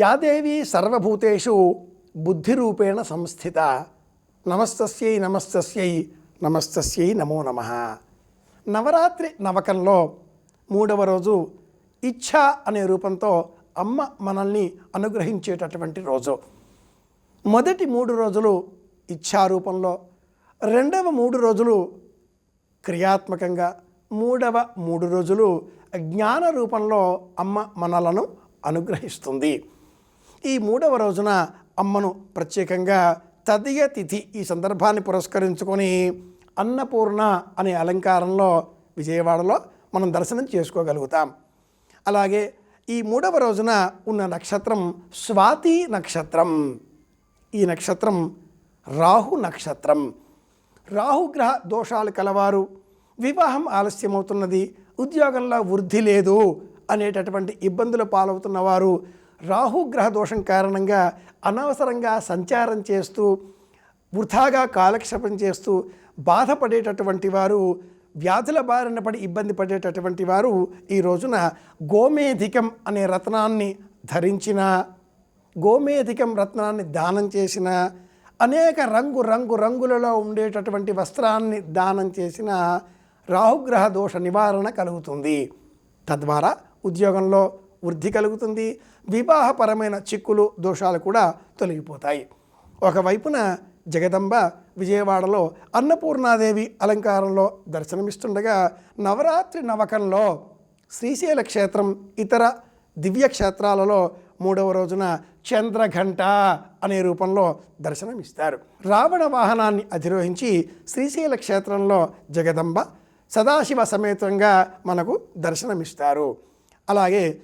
యాదేవి సర్వభూతేషు బుద్ధిరూపేణ సంస్థిత. నమస్తస్యై నమస్తస్యై నమస్తస్యై నమో నమ. నవరాత్రి నవకంలో మూడవ రోజు ఇచ్ఛ అనే రూపంతో అమ్మ మనల్ని అనుగ్రహించేటటువంటి రోజు. మొదటి మూడు రోజులు ఇచ్ఛారూపంలో రెండవ మూడు రోజులు క్రియాత్మకంగా మూడవ మూడు రోజులు జ్ఞాన రూపంలో అమ్మ మనలను అనుగ్రహిస్తుంది. ఈ మూడవ రోజున అమ్మను ప్రత్యేకంగా తదియ తిథి ఈ సందర్భాన్ని పురస్కరించుకొని అన్నపూర్ణ అనే అలంకారంలో విజయవాడలో మనం దర్శనం చేసుకోగలుగుతాం. అలాగే ఈ మూడవ రోజున ఉన్న నక్షత్రం స్వాతి నక్షత్రం. ఈ నక్షత్రం రాహు నక్షత్రం. రాహుగ్రహ దోషాలు కలవారు వివాహం ఆలస్యమవుతున్నది ఉద్యోగంలో వృద్ధి లేదు అనేటటువంటి ఇబ్బందుల పాలవుతున్నవారు రాహుగ్రహ దోషం కారణంగా అనవసరంగా సంచారం చేస్తూ వృథాగా కాలక్షేపం చేస్తూ బాధపడేటటువంటి వారు వ్యాధుల బారిన పడి ఇబ్బంది పడేటటువంటి వారు ఈ రోజున గోమేధికం అనే రత్నాన్ని ధరించిన గోమేధికం రత్నాన్ని దానం చేసిన అనేక రంగు రంగు రంగులలో ఉండేటటువంటి వస్త్రాన్ని దానం చేసిన రాహుగ్రహ దోష నివారణ కలుగుతుంది. తద్వారా ఉద్యోగంలో వృద్ధి కలుగుతుంది. వివాహపరమైన చిక్కులు దోషాలు కూడా తొలగిపోతాయి. ఒకవైపున జగదంబ విజయవాడలో అన్నపూర్ణాదేవి అలంకారంలో దర్శనమిస్తుండగా నవరాత్రి నవకంలో శ్రీశైల క్షేత్రం ఇతర దివ్య క్షేత్రాలలో మూడవ రోజున చంద్రఘంట అనే రూపంలో దర్శనమిస్తారు. రావణ వాహనాన్ని అధిరోహించి శ్రీశైల క్షేత్రంలో జగదంబ సదాశివ సమేతంగా మనకు దర్శనమిస్తారు. అలాగే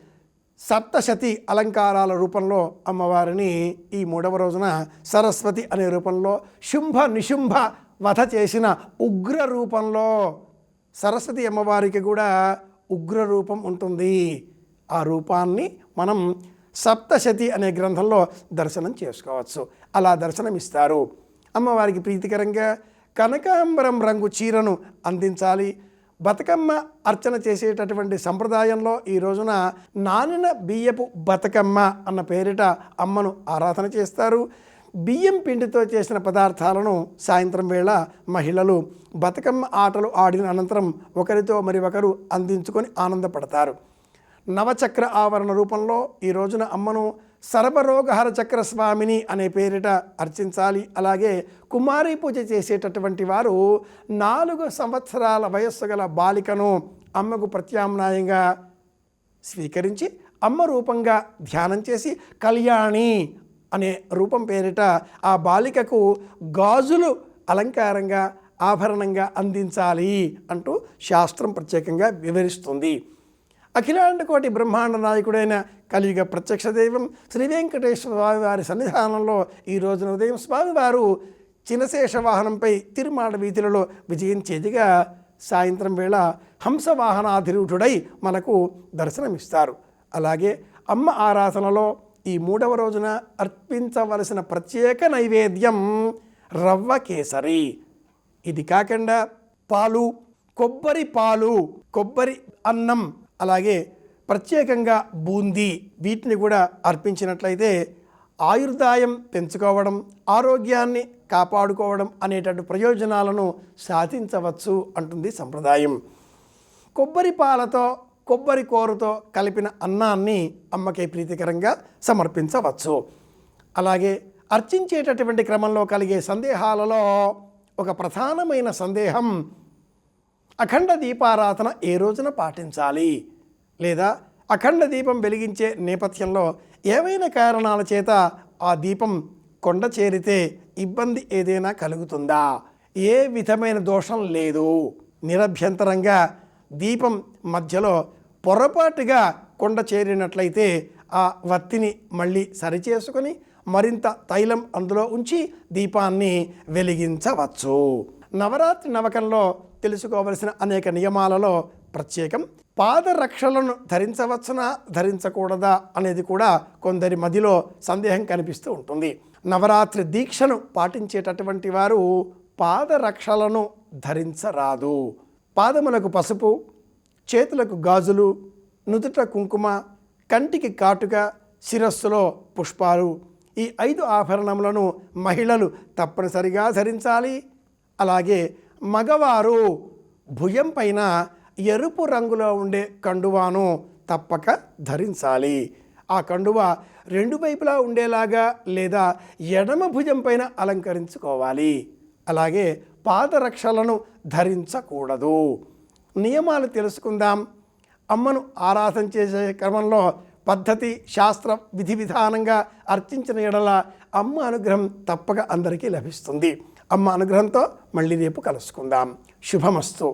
సప్తశతి అలంకారాల రూపంలో అమ్మవారిని ఈ మూడవ రోజున సరస్వతి అనే రూపంలో శుంభ నిశుంభ వధ చేసిన ఉగ్ర రూపంలో సరస్వతి అమ్మవారికి కూడా ఉగ్ర రూపం ఉంటుంది. ఆ రూపాన్ని మనం సప్తశతి అనే గ్రంథంలో దర్శనం చేసుకోవచ్చు. అలా దర్శనమిస్తారు. అమ్మవారికి ప్రీతికరంగా కనకాంబరం రంగు చీరను అందించాలి. బతుకమ్మ అర్చన చేసేటటువంటి సంప్రదాయంలో ఈ రోజున నానిన బియ్యపు బతుకమ్మ అన్న పేరిట అమ్మను ఆరాధన చేస్తారు. బియ్యం పిండితో చేసిన పదార్థాలను సాయంత్రం వేళ మహిళలు బతుకమ్మ ఆటలు ఆడిన అనంతరం ఒకరితో మరి ఒకరు అందించుకొని ఆనందపడతారు. నవచక్ర ఆవరణ రూపంలో ఈ రోజున అమ్మను సర్వరోగహర చక్ర స్వామిని అనే పేరిట అర్చించాలి. అలాగే కుమారి పూజ చేసేటటువంటి వారు నాలుగు సంవత్సరాల వయస్సు గల బాలికను అమ్మకు ప్రత్యామ్నాయంగా స్వీకరించి అమ్మ రూపంగా ధ్యానం చేసి కళ్యాణి అనే రూపం పేరిట ఆ బాలికకు గాజులు అలంకారంగా ఆభరణంగా అందించాలి అంటూ శాస్త్రం ప్రత్యేకంగా వివరిస్తుంది. అఖిలాండ కోటి బ్రహ్మాండ నాయకుడైన కలియుగ ప్రత్యక్ష దైవం శ్రీ వెంకటేశ్వర స్వామి వారి సన్నిధానంలో ఈ రోజున ఉదయం స్వామివారు చినశేష వాహనంపై తిరుమాడ వీధులలో విజయించేదిగా సాయంత్రం వేళ హంసవాహనాధిరూఢుడై మనకు దర్శనమిస్తారు. అలాగే అమ్మ ఆరాధనలో ఈ మూడవ రోజున అర్పించవలసిన ప్రత్యేక నైవేద్యం రవ్వ కేసరి. ఇది కాకుండా పాలు కొబ్బరి పాలు కొబ్బరి అన్నం అలాగే ప్రత్యేకంగా బూందీ వీటిని కూడా అర్పించినట్లయితే ఆయుర్దాయం పెంచుకోవడం ఆరోగ్యాన్ని కాపాడుకోవడం అనేటటువంటి ప్రయోజనాలను సాధించవచ్చు అంటుంది సంప్రదాయం. కొబ్బరి పాలతో కొబ్బరి కూరతో కలిపిన అన్నాన్ని అమ్మకే ప్రీతికరంగా సమర్పించవచ్చు. అలాగే అర్చించేటటువంటి క్రమంలో కలిగే సందేహాలలో ఒక ప్రధానమైన సందేహం అఖండ దీపారాధన ఏ రోజున పాటించాలి? లేదా అఖండ దీపం వెలిగించే నేపథ్యంలో ఏవైనా కారణాల చేత ఆ దీపం కొండ చేరితే ఇబ్బంది ఏదైనా కలుగుతుందా? ఏ విధమైన దోషం లేదు. నిరభ్యంతరంగా దీపం మధ్యలో పొరపాటుగా కొండ చేరినట్లయితే ఆ వత్తిని మళ్ళీ సరిచేసుకొని మరింత తైలం అందులో ఉంచి దీపాన్ని వెలిగించవచ్చు. నవరాత్రి నవకంలో తెలుసుకోవలసిన అనేక నియమాలలో ప్రత్యేకం. పాదరక్షలను ధరించవచ్చునా ధరించకూడదా అనేది కూడా కొందరి మదిలో సందేహం కనిపిస్తూ ఉంటుంది. నవరాత్రి దీక్షను పాటించేటటువంటి వారు పాదరక్షలను ధరించరాదు. పాదములకు పసుపు చేతులకు గాజులు నుదుట కుంకుమ కంటికి కాటుక శిరస్సులో పుష్పాలు. ఈ ఐదు ఆభరణములను మహిళలు తప్పనిసరిగా ధరించాలి. అలాగే మగవారు భుజం పైన ఎరుపు రంగులో ఉండే కండువాను తప్పక ధరించాలి. ఆ కండువ రెండు వైపులా ఉండేలాగా లేదా ఎడమ భుజం పైన అలంకరించుకోవాలి. అలాగే పాదరక్షలను ధరించకూడదు. నియమాలు తెలుసుకుందాం. అమ్మను ఆరాధన చేసే క్రమంలో పద్ధతి శాస్త్ర విధి విధానంగా అర్చించిన ఎడల అమ్మ అనుగ్రహం తప్పక అందరికీ లభిస్తుంది. అమ్మ అనుగ్రహంతో మళ్ళీ రేపు కలుసుకుందాం. శుభమస్తు.